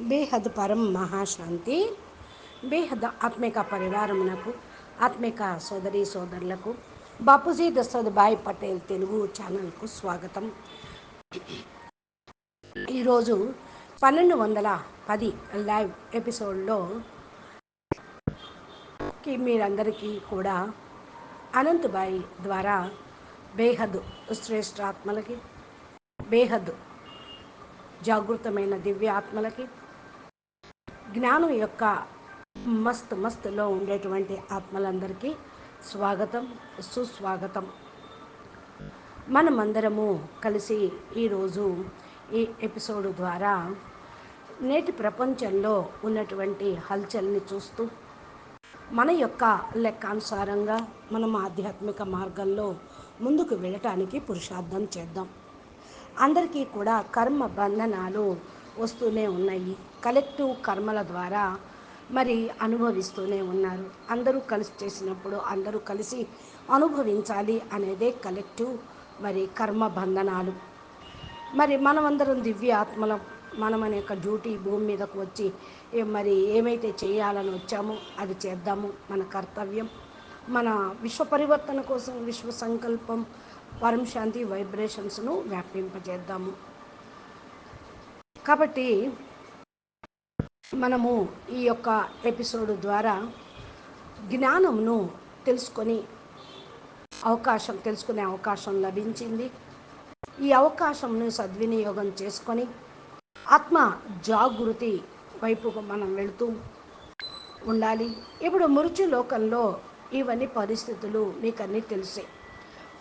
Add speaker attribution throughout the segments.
Speaker 1: బేహద్ పరం మహాశాంతి. బేహద్ ఆత్మిక పరివారమునకు ఆత్మిక సోదరి సోదరులకు బాపూజీ దశరథ్ భాయ్ పటేల్ తెలుగు ఛానల్కు స్వాగతం. ఈరోజు పన్నెండు వందల పది లైవ్ ఎపిసోడ్లో మీరందరికీ కూడా అనంతబాయి ద్వారా బేహద్ శ్రేష్ఠాత్మలకి బేహద్ జాగృతమైన దివ్య ఆత్మలకి జ్ఞానం యొక్క మస్త్ మస్తులో ఉండేటువంటి ఆత్మలందరికీ స్వాగతం సుస్వాగతం. మనమందరము కలిసి ఈరోజు ఈ ఎపిసోడ్ ద్వారా నేటి ప్రపంచంలో ఉన్నటువంటి హల్చల్ని చూస్తూ మన యొక్క లెక్కానుసారంగా మనం ఆధ్యాత్మిక మార్గంలో ముందుకు వెళ్ళటానికి పురుషార్థం చేద్దాం. అందరికీ కూడా కర్మ బంధనాలు వస్తూనే ఉన్నాయి. కలెక్టివ్ కర్మల ద్వారా మరి అనుభవిస్తూనే ఉన్నారు. అందరూ కలిసి చేసినప్పుడు అందరూ కలిసి అనుభవించాలి అనేదే కలెక్టివ్ మరి కర్మ బంధనాలు. మరి మనమందరం దివ్య ఆత్మలం మనం అనే యొక్క డ్యూటీ భూమి మీదకు వచ్చి మరి ఏమైతే చేయాలని వచ్చామో అది చేద్దాము. మన కర్తవ్యం మన విశ్వ పరివర్తన కోసం విశ్వ సంకల్పం పరం శాంతి వైబ్రేషన్స్ను వ్యాపింపజేద్దాము. కాబట్టి మనము ఈ యొక్క ఎపిసోడ్ ద్వారా జ్ఞానమును తెలుసుకొని అవకాశం తెలుసుకునే అవకాశం లభించింది. ఈ అవకాశంను సద్వినియోగం చేసుకొని ఆత్మ జాగృతి వైపుకు మనం వెళుతూ ఉండాలి. ఇప్పుడు మృత్యు లోకంలో ఇవన్నీ పరిస్థితులు మీకు అన్నీ తెలిసే.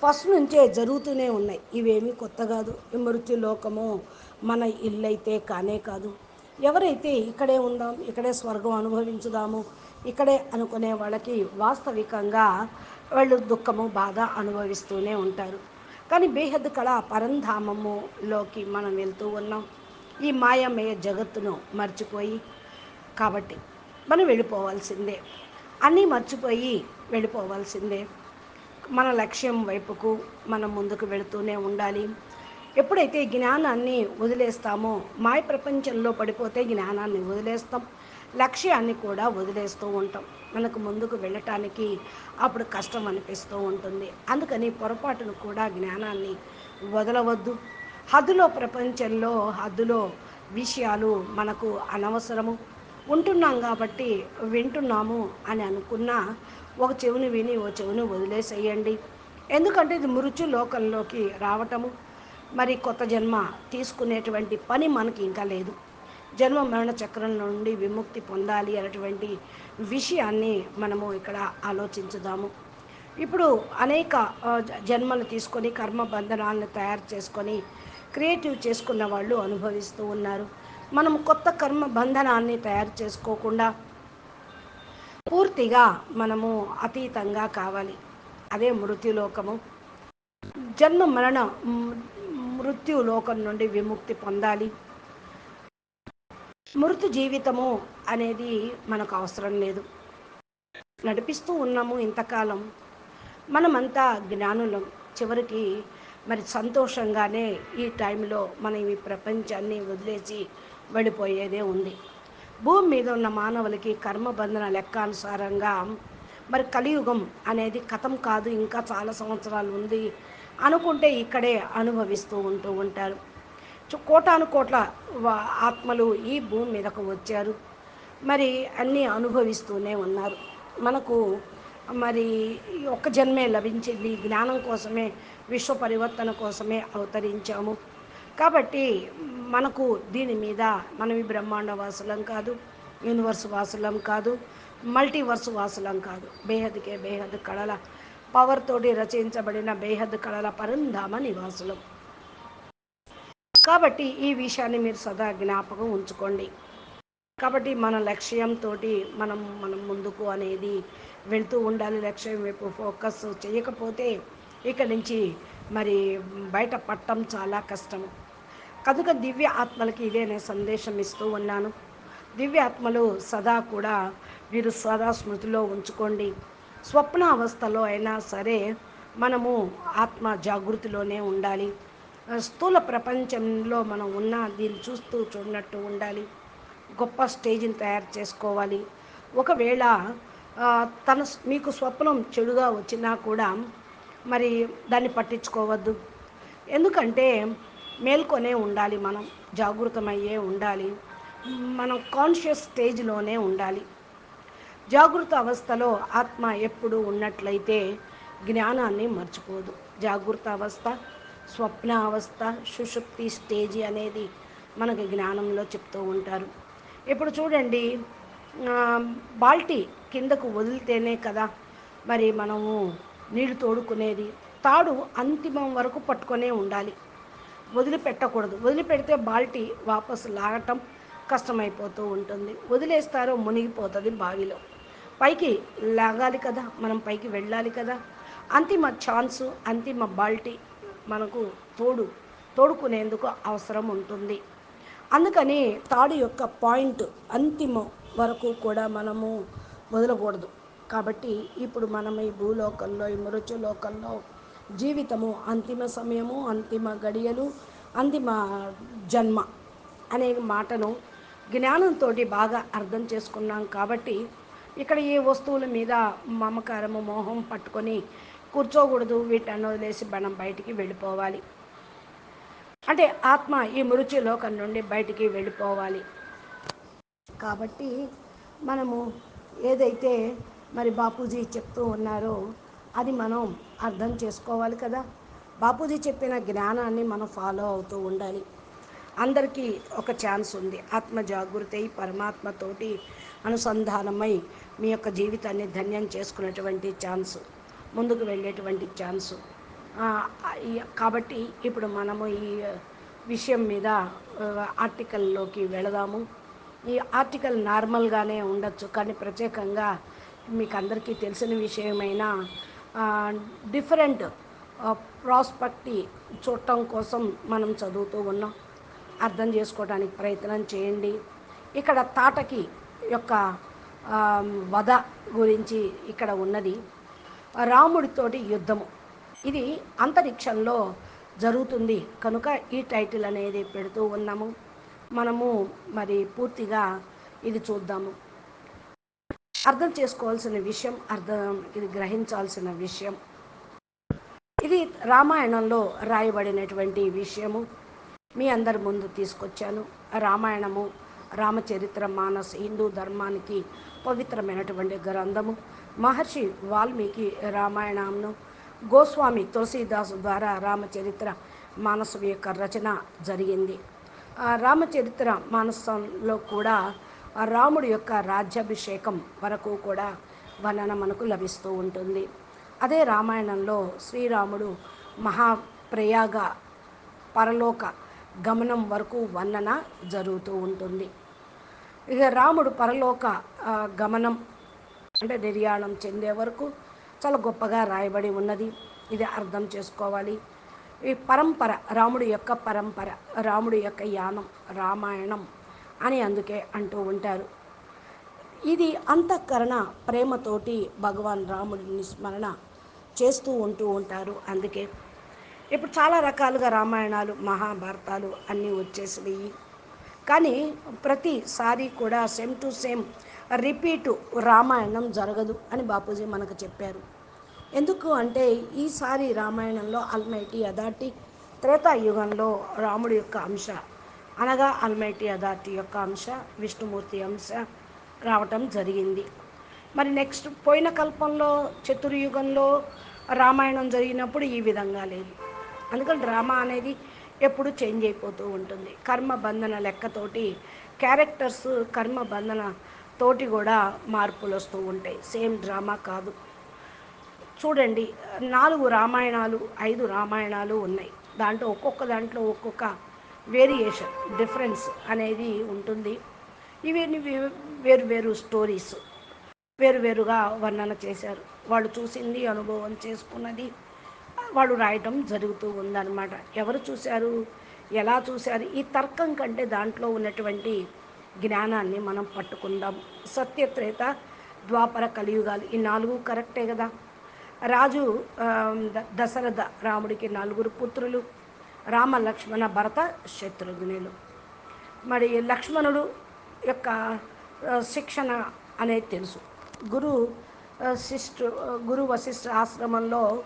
Speaker 1: ఫస్ట్ నుంచే జరుగుతూనే ఉన్నాయి. ఇవేమీ కొత్త కాదు. ఈ మృత్యు లోకము మన ఇల్లు అయితే కానే కాదు. ఎవరైతే ఇక్కడే ఉందాం ఇక్కడే స్వర్గం అనుభవించుదాము ఇక్కడే అనుకునే వాళ్ళకి వాస్తవికంగా వాళ్ళు దుఃఖము బాధ అనుభవిస్తూనే ఉంటారు. కానీ బేహద్ కళ పరంధామములోకి మనం వెళ్తూ ఉన్నాం. ఈ మాయమయ జగత్తును మర్చిపోయి కాబట్టి మనం వెళ్ళిపోవాల్సిందే. అన్నీ మర్చిపోయి వెళ్ళిపోవాల్సిందే. మన లక్ష్యం వైపుకు మనం ముందుకు వెళుతూనే ఉండాలి. ఎప్పుడైతే జ్ఞానాన్ని వదిలేస్తామో మాయ ప్రపంచంలో పడిపోతే జ్ఞానాన్ని వదిలేస్తాం. లక్ష్యాన్ని కూడా వదిలేస్తూ ఉంటాం. మనకు ముందుకు వెళ్ళటానికి అప్పుడు కష్టం అనిపిస్తూ ఉంటుంది. అందుకని పొరపాటును కూడా జ్ఞానాన్ని వదలవద్దు. హద్దులో ప్రపంచంలో హద్దులో విషయాలు మనకు అనవసరము. ఉంటున్నాం కాబట్టి వింటున్నాము అని అనుకున్న ఒక చెవిని విని ఓ చెవిని వదిలేసేయండి. ఎందుకంటే ఇది మృత్యు లోకంలోకి రావటము. మరి కొత్త జన్మ తీసుకునేటువంటి పని మనకి ఇంకా లేదు. జన్మ మరణ చక్రం నుండి విముక్తి పొందాలి అనేటువంటి విషయాన్ని మనము ఇక్కడ ఆలోచించుదాము. ఇప్పుడు అనేక జన్మలు తీసుకొని కర్మ బంధనాలను తయారు చేసుకొని క్రియేటివ్ చేసుకున్న వాళ్ళు అనుభవిస్తూ ఉన్నారు. మనం కొత్త కర్మ బంధనాన్ని తయారు చేసుకోకుండా పూర్తిగా మనము అతీతంగా కావాలి. అదే మృత్యులోకము జన్మ మరణ మృత్యు లోకం నుండి విముక్తి పొందాలి. మృతు జీవితము అనేది మనకు అవసరం లేదు. నడిపిస్తూ ఉన్నాము ఇంతకాలం. మనమంతా జ్ఞానులం. చివరికి మరి సంతోషంగానే ఈ టైంలో మనం ఈ ప్రపంచాన్ని వదిలేసి వెళ్ళిపోయేదే ఉంది. భూమి మీద ఉన్న మానవులకి కర్మబంధన లెక్కానుసారంగా మరి కలియుగం అనేది కథం కాదు ఇంకా చాలా సంవత్సరాలు ఉంది అనుకుంటే ఇక్కడే అనుభవిస్తూ ఉంటూ ఉంటారు. కోటాను కోట్ల ఆత్మలు ఈ భూమి మీదకు వచ్చారు. మరి అన్నీ అనుభవిస్తూనే ఉన్నారు. మనకు మరి ఒక్క జన్మే లభించింది. జ్ఞానం కోసమే విశ్వ పరివర్తన కోసమే అవతరించాము. కాబట్టి మనకు దీని మీద మనం ఈ బ్రహ్మాండ వాసులం కాదు యూనివర్స్ వాసులం కాదు మల్టీవర్స్ వాసులం కాదు. బేహద్కే బేహద్ కళల పవర్ తోటి రచించబడిన బేహద్ కళల పరంధామ నివాసులం. కాబట్టి ఈ విషయాన్ని మీరు సదా జ్ఞాపకం ఉంచుకోండి. కాబట్టి మన లక్ష్యంతో మనం మనం ముందుకు అనేది వెళ్తూ ఉండాలి. లక్ష్యం వైపు ఫోకస్ చేయకపోతే ఇక్కడి నుంచి మరి బయట పట్టం చాలా కష్టము కనుక దివ్య ఆత్మలకి ఇదే నేను సందేశం ఇస్తూ ఉన్నాను. దివ్య ఆత్మలు సదా కూడా మీరు సదా స్మృతిలో ఉంచుకోండి. స్వప్న అవస్థలో అయినా సరే మనము ఆత్మ జాగృతిలోనే ఉండాలి. స్థూల ప్రపంచంలో మనం ఉన్న దీన్ని చూస్తూ చూడనట్టు ఉండాలి. గొప్ప స్టేజ్ని తయారు చేసుకోవాలి. ఒకవేళ తన మీకు స్వప్నం చెడుగా వచ్చినా కూడా మరి దాన్ని పట్టించుకోవద్దు. ఎందుకంటే మేల్కొనే ఉండాలి మనం జాగృతమయ్యే ఉండాలి. మనం కాన్షియస్ స్టేజ్లోనే ఉండాలి. జాగృత అవస్థలో ఆత్మ ఎప్పుడు ఉన్నట్లయితే జ్ఞానాన్ని మర్చిపోదు. జాగృత అవస్థ స్వప్న అవస్థ సుషుప్తి స్టేజి అనేది మనకి జ్ఞానంలో చెప్తూ ఉంటారు. ఇప్పుడు చూడండి బాల్టీ కిందకు వదిలితేనే కదా మరి మనము నీళ్ళు తోడుకునేది. తాడు అంతిమం వరకు పట్టుకొనే ఉండాలి. వదిలిపెట్టకూడదు. వదిలిపెడితే బాల్టీ వాపసు లాగటం కష్టమైపోతూ ఉంటుంది. వదిలేస్తారో మునిగిపోతుంది బావిలో. పైకి లాగాలి కదా మనం పైకి వెళ్ళాలి కదా. అంతిమ ఛాన్సు అంతిమ బాల్టీ మనకు తోడు తోడుకునేందుకు అవసరం ఉంటుంది. అందుకని తాడు యొక్క పాయింట్ అంతిమం వరకు కూడా మనము వదలకూడదు. కాబట్టి ఇప్పుడు మనం ఈ భూలోకంలో ఈ మృత్యు లోకంలో జీవితము అంతిమ సమయము అంతిమ గడియలు అంతిమ జన్మ అనే మాటను జ్ఞానంతో బాగా అర్థం చేసుకున్నాం కాబట్టి ఇక్కడ ఈ వస్తువుల మీద మమకారము మోహం పట్టుకొని కూర్చోకూడదు. వీటన్ను వదిలేసి మనం బయటికి వెళ్ళిపోవాలి. అంటే ఆత్మ ఈ మృత్యు లోకం నుండి బయటికి వెళ్ళిపోవాలి. కాబట్టి మనము ఏదైతే మరి బాపూజీ చెప్తూ ఉన్నారో అది మనం అర్థం చేసుకోవాలి కదా. బాపూజీ చెప్పిన జ్ఞానాన్ని మనం ఫాలో అవుతూ ఉండాలి. అందరికీ ఒక ఛాన్స్ ఉంది. ఆత్మ జాగృతి అయి పరమాత్మతోటి అనుసంధానమై మీ యొక్క జీవితాన్ని ధన్యం చేసుకునేటువంటి ఛాన్స్ ముందుకు వెళ్ళేటువంటి ఛాన్సు. కాబట్టి ఇప్పుడు మనము ఈ విషయం మీద ఆర్టికల్లోకి వెళదాము. ఈ ఆర్టికల్ నార్మల్గానే ఉండొచ్చు కానీ ప్రత్యేకంగా మీకు అందరికీ తెలిసిన విషయమైనా డిఫరెంట్ ప్రాస్పెక్టి చూడటం కోసం మనం చదువుతూ ఉన్నాం. అర్థం చేసుకోవడానికి ప్రయత్నం చేయండి. ఇక్కడ తాటకి యొక్క వధ గురించి ఇక్కడ ఉన్నది. రాముడితోటి యుద్ధము. ఇది అంతరిక్షంలో జరుగుతుంది. కనుక ఈ టైటిల్ అనేది పెడుతూ ఉన్నాము. మనము మరి పూర్తిగా ఇది చూద్దాము. అర్థం చేసుకోవాల్సిన విషయం అర్థం ఇది గ్రహించాల్సిన విషయం. ఇది రామాయణంలో రాయబడినటువంటి విషయము. మీ అందరి ముందు తీసుకొచ్చాను. రామాయణము రామచరిత్ర మానస్ హిందూ ధర్మానికి పవిత్రమైనటువంటి గ్రంథము. మహర్షి వాల్మీకి రామాయణంను గోస్వామి తులసీదాసు ద్వారా రామచరిత్ర మానసం యొక్క రచన జరిగింది. ఆ రామచరిత్ర మానసంలో కూడా రాముడి యొక్క రాజ్యాభిషేకం వరకు కూడా వర్ణన మనకు లభిస్తూ ఉంటుంది. అదే రామాయణంలో శ్రీరాముడు మహాప్రయాగ పరలోక గమనం వరకు వర్ణన జరుగుతూ ఉంటుంది. ఇక రాముడు పరలోక గమనం అంటే నిర్యాణం చెందే వరకు చాలా గొప్పగా రాయబడి ఉన్నది. ఇది అర్థం చేసుకోవాలి. ఈ పరంపర రాముడి యొక్క పరంపర రాముడి యొక్క యానం రామాయణం అని అందుకే అంటూ ఉంటారు. ఇది అంతఃకరణ ప్రేమతోటి భగవాన్ రాముడిని స్మరణ చేస్తూ ఉంటూ ఉంటారు. అందుకే ఇప్పుడు చాలా రకాలుగా రామాయణాలు మహాభారతాలు అన్నీ వచ్చేసినాయి. కానీ ప్రతిసారి కూడా same to same repeat Ramayanam జరగదు అని బాపూజీ మనకు చెప్పారు. ఎందుకు అంటే ఈసారి రామాయణంలో అల్మైటీ అథారిటీ త్రేతాయుగంలో రాముడి యొక్క అంశ అనగా అల్మైటీ అథార్టీ యొక్క అంశ విష్ణుమూర్తి అంశ రావటం జరిగింది. మరి నెక్స్ట్ పోయిన కల్పంలో చతుర్యుగంలో రామాయణం జరిగినప్పుడు ఈ విధంగా లేదు. అందుకని డ్రామా అనేది ఎప్పుడు చేంజ్ అయిపోతూ ఉంటుంది. కర్మ బంధన లెక్కతోటి క్యారెక్టర్స్ కర్మ బంధన తోటి కూడా మార్పులు వస్తూ ఉంటాయి. సేమ్ డ్రామా కాదు. చూడండి నాలుగు రామాయణాలు ఐదు రామాయణాలు ఉన్నాయి. దాంట్లో ఒక్కొక్క దాంట్లో ఒక్కొక్క వేరియేషన్ డిఫరెన్స్ అనేది ఉంటుంది. ఇవన్నీ వే- వేరు వేరు స్టోరీస్. వేరువేరుగా వర్ణన చేశారు. వాళ్ళు చూసింది అనుభవం చేసుకున్నది వాళ్ళు రాయటం జరుగుతూ ఉందన్నమాట. ఎవరు చూశారు? ఎలా చూశారు? ఈ తర్కం కంటే దాంట్లో ఉన్నటువంటి జ్ఞానాన్ని మనం పట్టుకుందాం. సత్యత్రేత ద్వాపర కలియుగాలు ఈ నాలుగు కరెక్టే కదా? రాజు ద- దశరథ రాముడికి నలుగురు పుత్రులు రామ లక్ష్మణ భరత శత్రుఘ్నులు. మరి లక్ష్మణుడు యొక్క శిక్షణ అనేది తెలుసు. గురు ఆ, శిష్టు గురు వశిష్ఠ ఆశ్రమంలో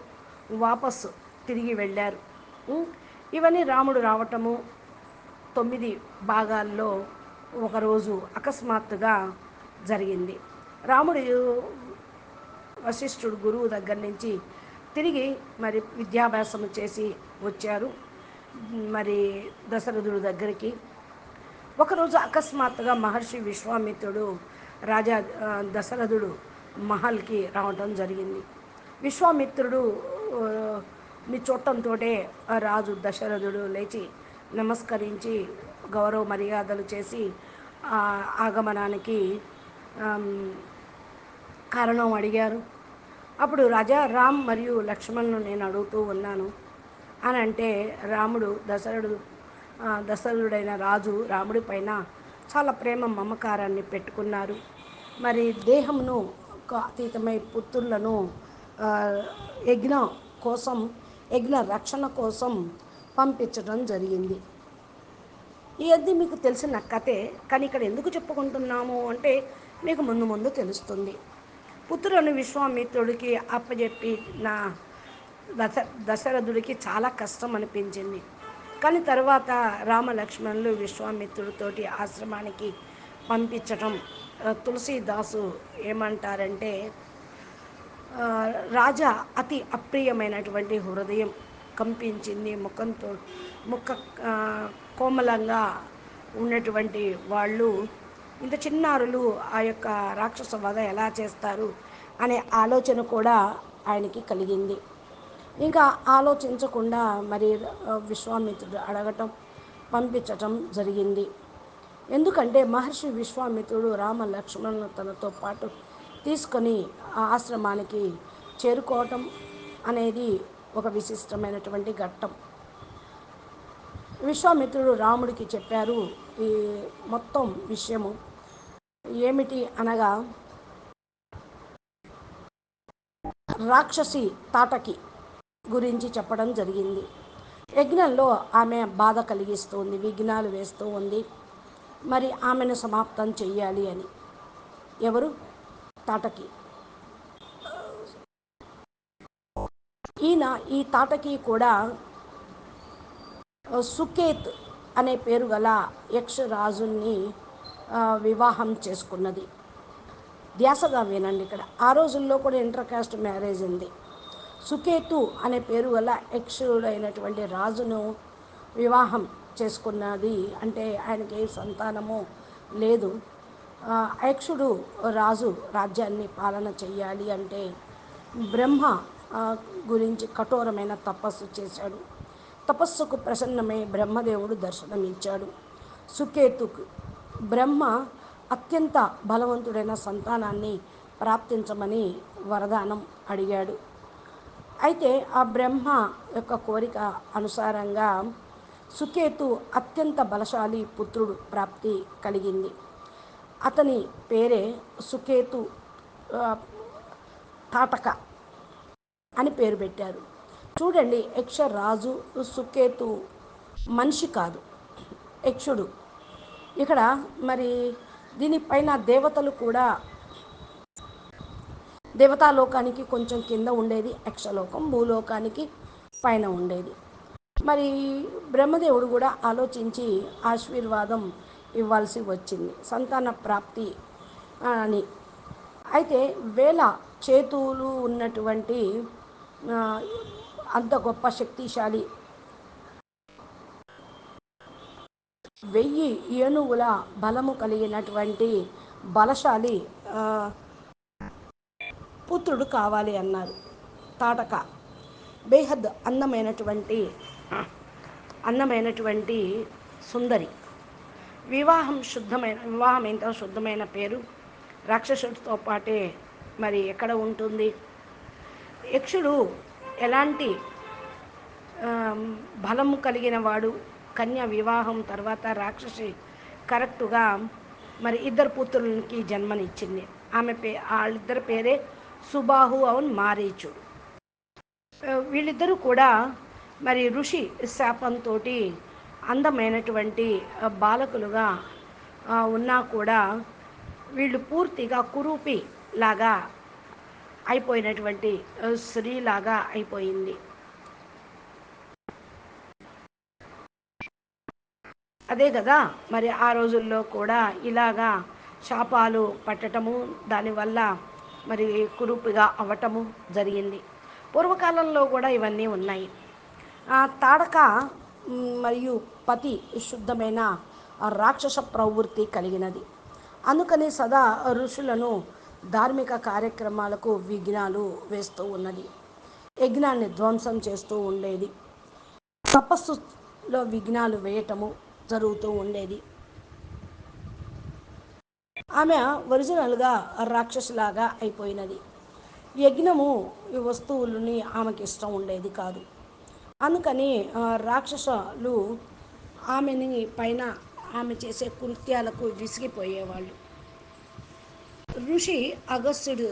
Speaker 1: వాపసు తిరిగి వెళ్ళారు. ఇవన్నీ రాముడు రావటము తొమ్మిది భాగాల్లో ఒకరోజు అకస్మాత్తుగా జరిగింది. రాముడు వశిష్ఠుడు గురువు దగ్గర నుంచి తిరిగి మరి విద్యాభ్యాసం చేసి వచ్చారు మరి దశరథుడు దగ్గరికి. ఒకరోజు అకస్మాత్తుగా మహర్షి విశ్వామిత్రుడు రాజా దశరథుడు మహల్కి రావటం జరిగింది. విశ్వామిత్రుడు ని చూడటంతో రాజు దశరథుడు లేచి నమస్కరించి గౌరవ మర్యాదలు చేసి ఆ ఆగమనానికి కారణం అడిగారు. అప్పుడు రాజా రామ్ మరియు లక్ష్మణ్ను నేను అడుగుతూ ఉన్నాను. అని అంటే రాముడు దశరథుడు దశరథుడైన రాజు రాముడి పైన చాలా ప్రేమ మమకారాన్ని పెట్టుకున్నారు. మరి దేహమును ఒక అతీతమై పుత్రులను యజ్ఞ కోసం యజ్ఞ రక్షణ కోసం పంపించడం జరిగింది. ఈ అద్దె మీకు తెలిసిన కథే కానీ ఇక్కడ ఎందుకు చెప్పుకుంటున్నాము అంటే మీకు ముందు ముందు తెలుస్తుంది. పుత్రులను విశ్వామిత్రుడికి అప్పచెప్పి నా దశ దశరథుడికి చాలా కష్టం అనిపించింది. కానీ తర్వాత రామలక్ష్మణులు విశ్వామిత్రుడితోటి ఆశ్రమానికి పంపించటం తులసీదాసు ఏమంటారంటే రాజా అతి అప్రియమైనటువంటి హృదయం కంపించింది ముఖంతో. ముఖ కోమలంగా ఉన్నటువంటి వాళ్ళు ఇంత చిన్నారులు ఆ యొక్క రాక్షస వధ ఎలా చేస్తారు? అనే ఆలోచన కూడా ఆయనకి కలిగింది. ఇంకా ఆలోచించకుండా మరి విశ్వామిత్రుడు అడగటం పంపించటం జరిగింది. ఎందుకంటే మహర్షి విశ్వామిత్రుడు రామ లక్ష్మణులు తనతో పాటు తీసుకొని ఆ ఆశ్రమానికి చేరుకోవటం అనేది ఒక విశిష్టమైనటువంటి ఘట్టం. విశ్వామిత్రుడు రాముడికి చెప్పారు ఈ మొత్తం విషయము. ఏమిటి అనగా రాక్షసి తాటకి గురించి చెప్పడం జరిగింది. యజ్ఞంలో ఆమె బాధ కలిగిస్తుంది విఘ్నాలు వేస్తూ ఉంది మరి ఆమెను సమాప్తం చెయ్యాలి అని. ఎవరు? తాటకి. ఈయన ఈ తాటకి కూడా సుకేత్ అనే పేరు గల యక్షరాజుల్ని వివాహం చేసుకున్నది. ధ్యాసగా వినండి ఇక్కడ. ఆ రోజుల్లో కూడా ఇంటర్ కాస్ట్ మ్యారేజ్ ఉంది. సుకేతు అనే పేరు గల యక్షుడైనటువంటి రాజును వివాహం చేసుకున్నది. అంటే ఆయనకి ఏ సంతానము లేదు. యక్షుడు రాజు రాజ్యాన్ని పాలన చేయాలి అంటే బ్రహ్మ గురించి కఠోరమైన తపస్సు చేశాడు. తపస్సుకు ప్రసన్నమై బ్రహ్మదేవుడు దర్శనమిచ్చాడు. సుకేతుకు బ్రహ్మ అత్యంత బలవంతుడైన సంతానాన్ని ప్రాప్తించమని వరదానం అడిగాడు. అయితే ఆ బ్రహ్మ యొక్క కోరిక అనుసారంగా సుకేతు అత్యంత బలశాలి పుత్రుడు ప్రాప్తి కలిగింది. అతని పేరే సుకేతు తాటక అని పేరు పెట్టారు. చూడండి యక్ష రాజు సుకేతు మనిషి కాదు యక్షుడు. ఇక్కడ మరి దీనిపైన దేవతలు కూడా దేవతాలోకానికి కొంచెం కింద ఉండేది యక్షలోకం భూలోకానికి పైన ఉండేది. మరి బ్రహ్మదేవుడు కూడా ఆలోచించి ఆశీర్వాదం ఇవ్వాల్సి వచ్చింది. సంతాన ప్రాప్తి అని. అయితే వేల చేతులు ఉన్నటువంటి అంత గొప్ప శక్తిశాలి వెయ్యి ఏనుగుల బలము కలిగినటువంటి బలశాలి పుత్రుడు కావాలి అన్నారు. తాటక బేహద్ అందమైనటువంటి అందమైనటువంటి సుందరి. వివాహం శుద్ధమైన వివాహం ఎంతో శుద్ధమైన పేరు? రాక్షసుడితో పాటే మరి ఎక్కడ ఉంటుంది? యక్షుడు ఎలాంటి బలము కలిగిన వాడు? కన్య వివాహం తర్వాత రాక్షసి కరెక్టుగా మరి ఇద్దరు పుత్రులకి జన్మనిచ్చింది. ఆమె పే వాళ్ళిద్దరి పేరే సుబాహు అవున్ మారీచుడు. వీళ్ళిద్దరూ కూడా మరి ఋషి శాపంతో అందమైనటువంటి బాలకులుగా ఉన్నా కూడా వీళ్ళు పూర్తిగా కురూపి లాగా అయిపోయినటువంటి స్త్రీలాగా అయిపోయింది. అదే కదా మరి ఆ రోజుల్లో కూడా ఇలాగా శాపాలు పట్టటము దానివల్ల మరి కురూపిగా అవ్వటము జరిగింది. పూర్వకాలంలో కూడా ఇవన్నీ ఉన్నాయి. తాడక మరియు పతి శుద్ధమైన రాక్షస ప్రవృత్తి కలిగినది. అందుకని సదా ఋషులను ధార్మిక కార్యక్రమాలకు విఘ్నాలు వేస్తూ ఉన్నది. యజ్ఞాన్ని ధ్వంసం చేస్తూ ఉండేది. తపస్సులో విఘ్నాలు వేయటము జరుగుతూ ఉండేది. ఆమె ఒరిజినల్గా రాక్షసులాగా అయిపోయినది. యజ్ఞము ఈ వస్తువులని ఆమెకి ఇష్టం ఉండేది కాదు. అందుకని రాక్షసులు ఆమెని పైన ఆమె చేసే కృత్యాలకు విసిగిపోయేవాళ్ళు. ఋషి అగస్త్యుడు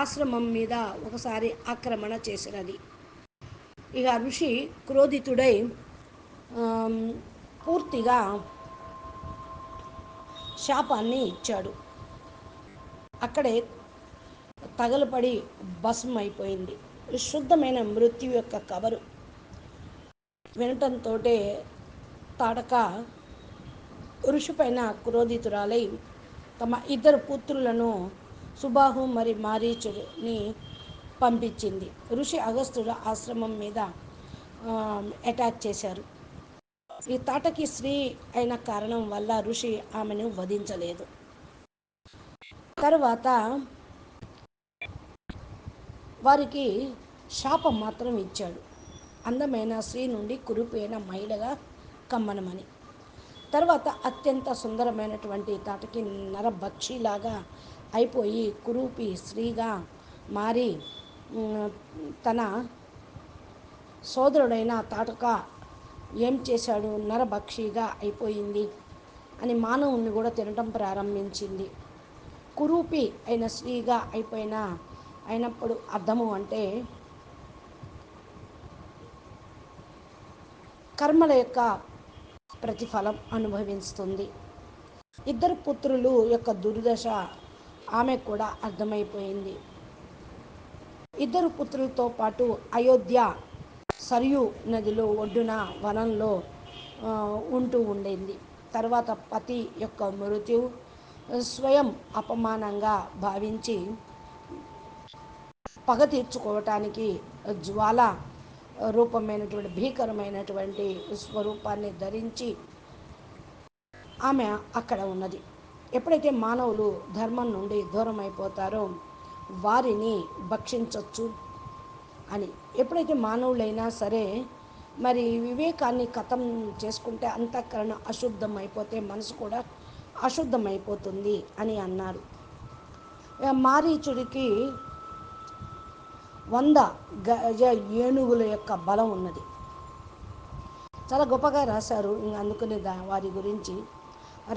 Speaker 1: ఆశ్రమం మీద ఒకసారి ఆక్రమణ చేసినది. ఇక ఋషి క్రోధితుడై పూర్తిగా శాపాన్ని ఇచ్చాడు. అక్కడే తగలపడి భస్మం అయిపోయింది శుద్ధమైన మృత్యు యొక్క కబరు వినటంతో తాడక ఋషి పైన క్రోధితురాలై తమ ఇద్దరు పుత్రులను సుబాహు మరి మారీచుని పంపించింది. ఋషి అగస్తుడు ఆశ్రమం మీద అటాక్ చేశారు. ఈ తాటకి స్త్రీ అయిన కారణం వల్ల ఋషి ఆమెను వధించలేదు. తరువాత వారికి శాపం మాత్రం ఇచ్చాడు. అందమైన స్త్రీ నుండి కురిపోయిన మహిళగా కమ్మనమని. తర్వాత అత్యంత సుందరమైనటువంటి తాటకి నరభక్షిలాగా అయిపోయి కురూపి స్త్రీగా మారి తన సోదరుడైన తాటక ఏం చేశాడు? నరభక్షిగా అయిపోయింది అని మానవుణ్ణి కూడా తినటం ప్రారంభించింది. కురూపి అయిన స్త్రీగా అయిపోయిన అయినప్పుడు అర్థము అంటే కర్మల యొక్క ప్రతిఫలం అనుభవిస్తుంది. ఇద్దరు పుత్రులు యొక్క దుర్దశ ఆమె కూడా అర్థమైపోయింది. ఇద్దరు పుత్రులతో పాటు అయోధ్య సరియు నదిలో ఒడ్డున వనంలో ఉంటూ ఉండింది. తర్వాత పతి యొక్క మృత్యు స్వయం అపమానంగా భావించి పగ తీర్చుకోవటానికి జ్వాల రూపమైనటువంటి భీకరమైనటువంటి స్వరూపాన్ని ధరించి ఆమె అక్కడ ఉన్నది. ఎప్పుడైతే మానవులు ధర్మం నుండి దూరం అయిపోతారో వారిని భక్షించవచ్చు అని. ఎప్పుడైతే మానవులైనా సరే మరి వివేకాన్ని కథం చేసుకుంటే అంతఃకరణ అశుద్ధం అయిపోతే మనసు కూడా అశుద్ధం అయిపోతుంది అని అన్నారు. మారీచుడికి వంద గజ ఏనుగుల యొక్క బలం ఉన్నది. చాలా గొప్పగా రాశారు. ఇంక అందుకని దా వారి గురించి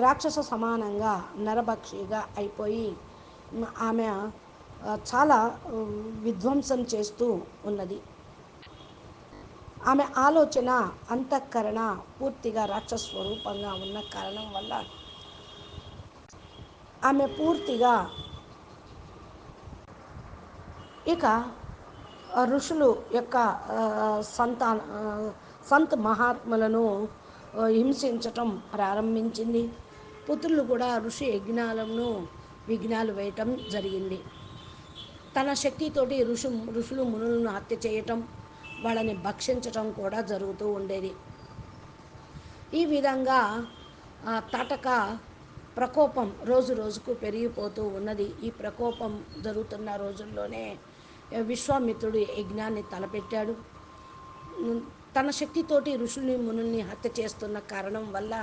Speaker 1: రాక్షస సమానంగా నరభక్షిగా అయిపోయి ఆమె చాలా విధ్వంసం చేస్తూ ఉన్నది. ఆమె ఆలోచన అంతఃకరణ పూర్తిగా రాక్షస స్వరూపంగా ఉన్న కారణం వల్ల ఆమె పూర్తిగా ఇక ఋషులు యొక్క సంతాన సంత సంత్ మహాత్ములను హింసించటం ప్రారంభించింది. పుత్రులు కూడా ఋషి యజ్ఞాలను విఘ్నాలు వేయటం జరిగింది. తన శక్తితోటి ఋషు ఋషులు మునులను హత్య చేయటం వాళ్ళని భక్షించటం కూడా జరుగుతూ ఉండేది. ఈ విధంగా తటక తాటక ప్రకోపం రోజు రోజుకు పెరిగిపోతూ ఉన్నది. ఈ ప్రకోపం జరుగుతున్న రోజుల్లోనే విశ్వామిత్రుడు యజ్ఞాన్ని తలపెట్టాడు. తన శక్తితోటి ఋషుల్ని మునుల్ని హత్య చేస్తున్న కారణం వల్ల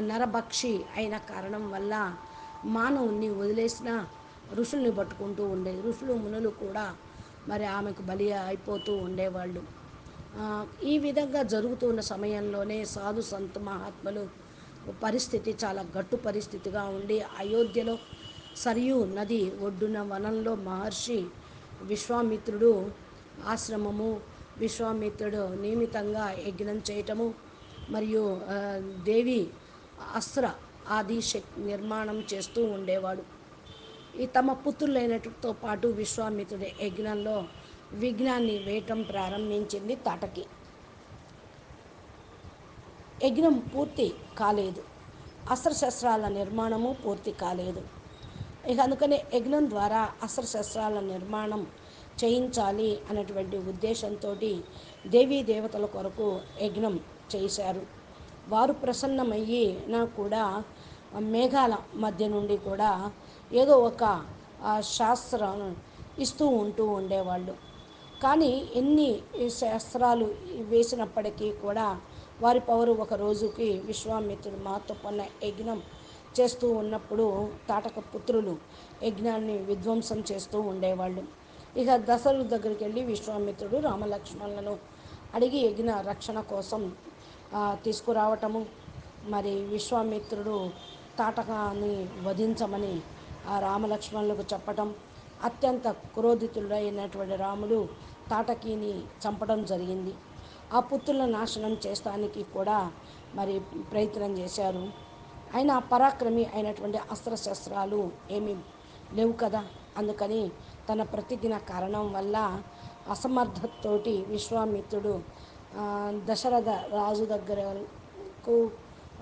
Speaker 1: నరభక్షి అయిన కారణం వల్ల మానవుణ్ణి వదిలేసిన ఋషుల్ని పట్టుకుంటూ ఉండేది. ఋషులు మునులు కూడా మరి ఆమెకు బలి అయిపోతూ ఉండేవాళ్ళు. ఈ విధంగా జరుగుతున్న సమయంలోనే సాధు సంత మహాత్ములు పరిస్థితి చాలా గట్టు పరిస్థితిగా ఉండి అయోధ్యలో సరియు నది ఒడ్డున వనంలో మహర్షి విశ్వామిత్రుడు ఆశ్రమము విశ్వామిత్రుడు నియమితంగా యజ్ఞం చేయటము మరియు దేవి అస్త్ర ఆది శక్తి నిర్మాణం చేస్తూ ఉండేవాడు. ఈ తమ పుత్రులైనతో పాటు విశ్వామిత్రుడి యజ్ఞంలో విఘ్నాన్ని వేయటం ప్రారంభించింది తాటకి. యజ్ఞం పూర్తి కాలేదు. అస్త్రశస్త్రాల నిర్మాణము పూర్తి కాలేదు. ఇక అందుకనే యజ్ఞం ద్వారా అస్త్రశస్త్రాల నిర్మాణం చేయించాలి అనేటువంటి ఉద్దేశంతో దేవీ దేవతల కొరకు యజ్ఞం చేశారు. వారు ప్రసన్నమయ్యి నా కూడా మేఘాల మధ్య నుండి కూడా ఏదో ఒక శాస్త్రం ఇస్తూ ఉంటూ ఉండేవాళ్ళు. కానీ ఎన్ని శాస్త్రాలు వేసినప్పటికీ కూడా వారి పవరు ఒక రోజుకి విశ్వామిత్రుడు మాతోపన్న యజ్ఞం చేస్తూ ఉన్నప్పుడు తాటక పుత్రులు యజ్ఞాన్ని విధ్వంసం చేస్తూ ఉండేవాళ్ళు. ఇక దశరథ దగ్గరికి వెళ్ళి విశ్వామిత్రుడు రామలక్ష్మణులను అడిగి యజ్ఞ రక్షణ కోసం తీసుకురావటము. మరి విశ్వామిత్రుడు తాటకాన్ని వధించమని ఆ రామలక్ష్మణులకు చెప్పటం. అత్యంత క్రోధితుడైనటువంటి రాముడు తాటకిని చంపడం జరిగింది. ఆ పుత్రుల నాశనం చేస్తానికి కూడా మరి ప్రయత్నం చేశారు. అయినా పరాక్రమి అయినటువంటి అస్త్రశస్త్రాలు ఏమీ లేవు కదా? అందుకని తన ప్రతిజ్ఞ కారణం వల్ల అసమర్థతతోటి విశ్వామిత్రుడు దశరథ రాజు దగ్గరకు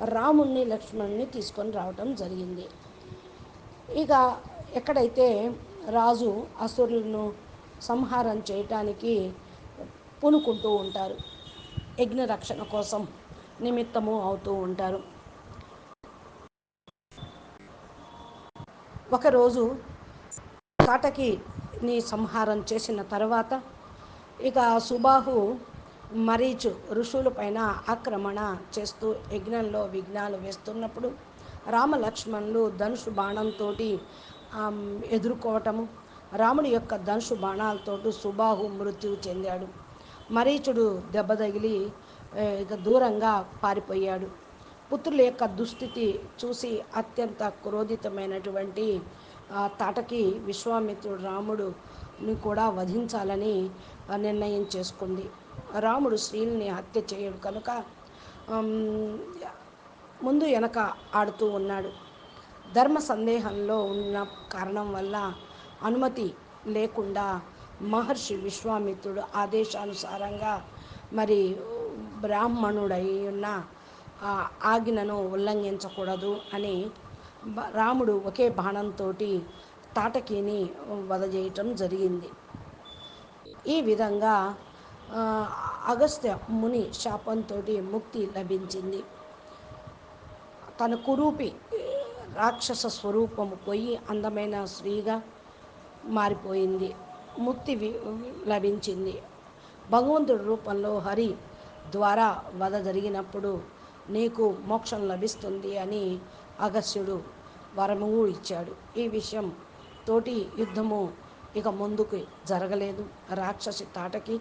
Speaker 1: రాముణ్ణి లక్ష్మణుని తీసుకొని రావటం జరిగింది. ఇక ఎక్కడైతే రాజు అసురులను సంహారం చేయటానికి పూనుకుంటూ ఉంటారు యజ్ఞ రక్షణ కోసం నిమిత్తము అవుతూ ఉంటారు. ఒకరోజు తాటకిని సంహారం చేసిన తర్వాత ఇక సుబాహు మరీచు ఋషులపైన ఆక్రమణ చేస్తూ యజ్ఞంలో విఘ్నాలు వేస్తున్నప్పుడు రామలక్ష్మణులు ధనుషు బాణంతో ఎదుర్కోవటము. రాముడి యొక్క ధనుషు బాణాలతోటి సుబాహు మృత్యువు చెందాడు. మరీచుడు దెబ్బ తగిలి ఇక దూరంగా పారిపోయాడు. పుత్రుల యొక్క దుస్థితి చూసి అత్యంత క్రోధితమైనటువంటి తాటకి విశ్వామిత్రుడు రాముడుని కూడా వధించాలని నిర్ణయం చేసుకుంది. రాముడు స్త్రీల్ని హత్య చేయడు కనుక ముందు వెనక ఆడుతూ ఉన్నాడు. ధర్మ సందేహంలో ఉన్న కారణం వల్ల అనుమతి లేకుండా మహర్షి విశ్వామిత్రుడు ఆదేశానుసారంగా మరి బ్రాహ్మణుడై ఉన్న ఆజ్ఞను ఉల్లంఘించకూడదు అని రాముడు ఒకే బాణంతో తాటకిని వదజేయటం జరిగింది. ఈ విధంగా అగస్త్య ముని శాపంతో ముక్తి లభించింది. తన కురూపి రాక్షస స్వరూపము పోయి అందమైన స్త్రీగా మారిపోయింది. ముక్తి వి- లభించింది. భగవంతుడి రూపంలో హరి ద్వారా వధ జరిగినప్పుడు నీకు మోక్షం లభిస్తుంది అని అగస్త్యుడు వరము ఇచ్చాడు. ఈ విషయం తోటి యుద్ధము ఇక ముందుకు జరగలేదు. రాక్షసి తాటకి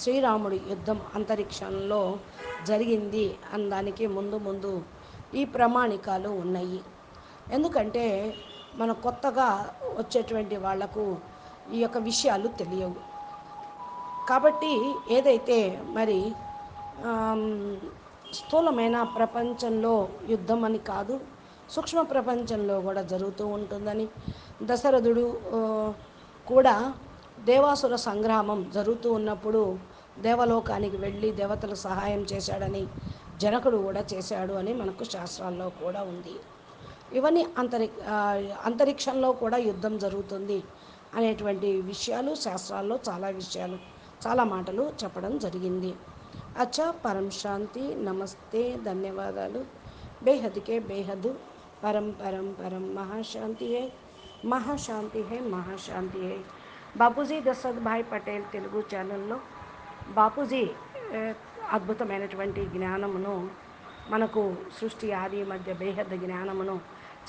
Speaker 1: శ్రీరాముడి యుద్ధం అంతరిక్షంలో జరిగింది అనడానికి ముందు ముందు ఈ ప్రమాణికాలు ఉన్నాయి. ఎందుకంటే మన కొత్తగా వచ్చేటువంటి వాళ్ళకు ఈ యొక్క విషయాలు తెలియవు. కాబట్టి ఏదైతే మరి స్థూలమైన ప్రపంచంలో యుద్ధం అని కాదు సూక్ష్మ ప్రపంచంలో కూడా జరుగుతూ ఉంటుందని. దశరథుడు కూడా దేవాసుర సంగ్రామం జరుగుతూ ఉన్నప్పుడు దేవలోకానికి వెళ్ళి దేవతలకు సహాయం చేశాడని జనకుడు కూడా చేశాడు అని మనకు శాస్త్రాల్లో కూడా ఉంది. ఇవన్నీ అంతరి అంతరిక్షంలో కూడా యుద్ధం జరుగుతుంది అనేటువంటి విషయాలు శాస్త్రాల్లో చాలా విషయాలు చాలా మాటలు చెప్పడం జరిగింది. అచ్చా పరం శాంతి నమస్తే ధన్యవాదాలు. బేహద్కే బేహద్ పరం పరం పరం మహాశాంతి హే మహాశాంతి హే మహాశాంతి హే బాపూజీ దశరథ్భాయ్ పటేల్ తెలుగు ఛానల్లో బాపూజీ అద్భుతమైనటువంటి జ్ఞానమును మనకు సృష్టి ఆది మధ్య బేహద్ జ్ఞానమును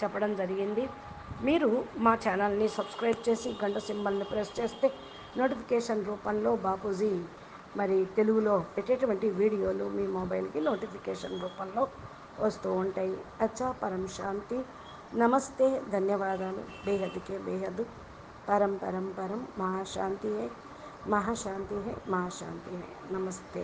Speaker 1: చెప్పడం జరిగింది. మీరు మా ఛానల్ని సబ్స్క్రైబ్ చేసి గంట సింబల్ని ప్రెస్ చేస్తే నోటిఫికేషన్ రూపంలో బాపూజీ మరి తెలుగులో పెట్టేటువంటి వీడియోలు మీ మొబైల్కి నోటిఫికేషన్ రూపంలో వస్తూ ఉంటాయి. అచ్చా పరం శాంతి. నమస్తే. ధన్యవాదాలు. బేహద్కే బేహద్ పరం పరం పరం. మహాశాంతి హే మహాశాంతి హే మహాశాంతి హే నమస్తే.